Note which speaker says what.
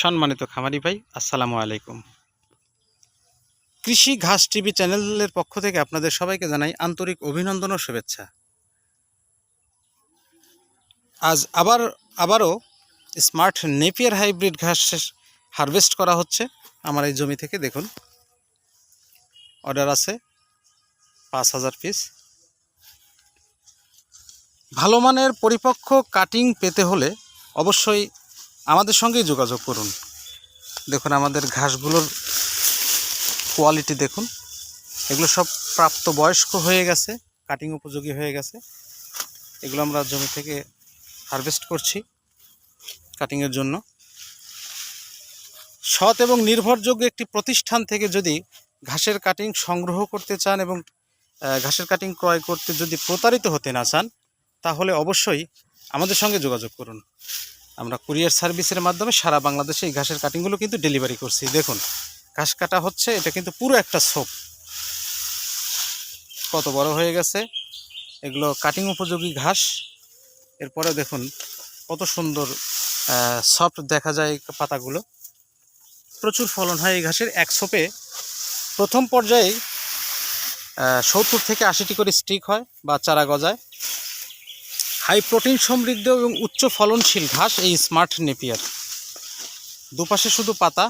Speaker 1: সম্মানিত খামারি ভাই, আসসালামু আলাইকুম। কৃষি ঘাস টিভি চ্যানেলের পক্ষ থেকে আপনাদের সবাইকে জানাই আন্তরিক অভিনন্দন ও শুভেচ্ছা। আজ আবার, আবারও স্মার্ট নেপিয়ার হাইব্রিড ঘাস হারভেস্ট করা হচ্ছে আমার এই জমি থেকে, দেখুন। অর্ডার আছে পাঁচ হাজার পিস। ভালো মানের পরিপক্ক কাটিং পেতে হলে অবশ্যই আমাদের সঙ্গেই যোগাযোগ করুন। দেখুন আমাদের ঘাসগুলোর কোয়ালিটি দেখুন। এগুলো সব প্রাপ্ত বয়স্ক হয়ে গেছে কাটিং উপযোগী হয়ে গেছে। এগুলো আমরা জমি থেকে হারভেস্ট করছি কাটিংয়ের জন্য। সৎ এবং নির্ভরযোগ্য একটি প্রতিষ্ঠান থেকে যদি ঘাসের কাটিং সংগ্রহ করতে চান এবং ঘাসের কাটিং ক্রয় করতে যদি প্রতারিত হতে না চান, তাহলে অবশ্যই আমাদের সঙ্গে যোগাযোগ করুন। আমরা কুরিয়ার সার্ভিসের মাধ্যমে সারা বাংলাদেশে এই ঘাসের কাটিংগুলো কিন্তু ডেলিভারি করছি। দেখুন, ঘাস কাটা হচ্ছে, এটা কিন্তু পুরো একটা সোপ কত বড় হয়ে গেছে। এগুলো কাটিং উপযোগী ঘাস। এরপরে দেখুন, কত সুন্দর সফট দেখা যায় পাতাগুলো। প্রচুর ফলন হয় এই ঘাসের এক সোপে প্রথম পর্যায়ে সত্তর থেকে আশিটি করে স্টিক হয় বা চারা গজায়। হাই প্রোটিন সমৃদ্ধ এবং উচ্চ ফলনশীল ঘাস এই স্মার্ট নেপিয়ার। দুপাশে শুধু পাতা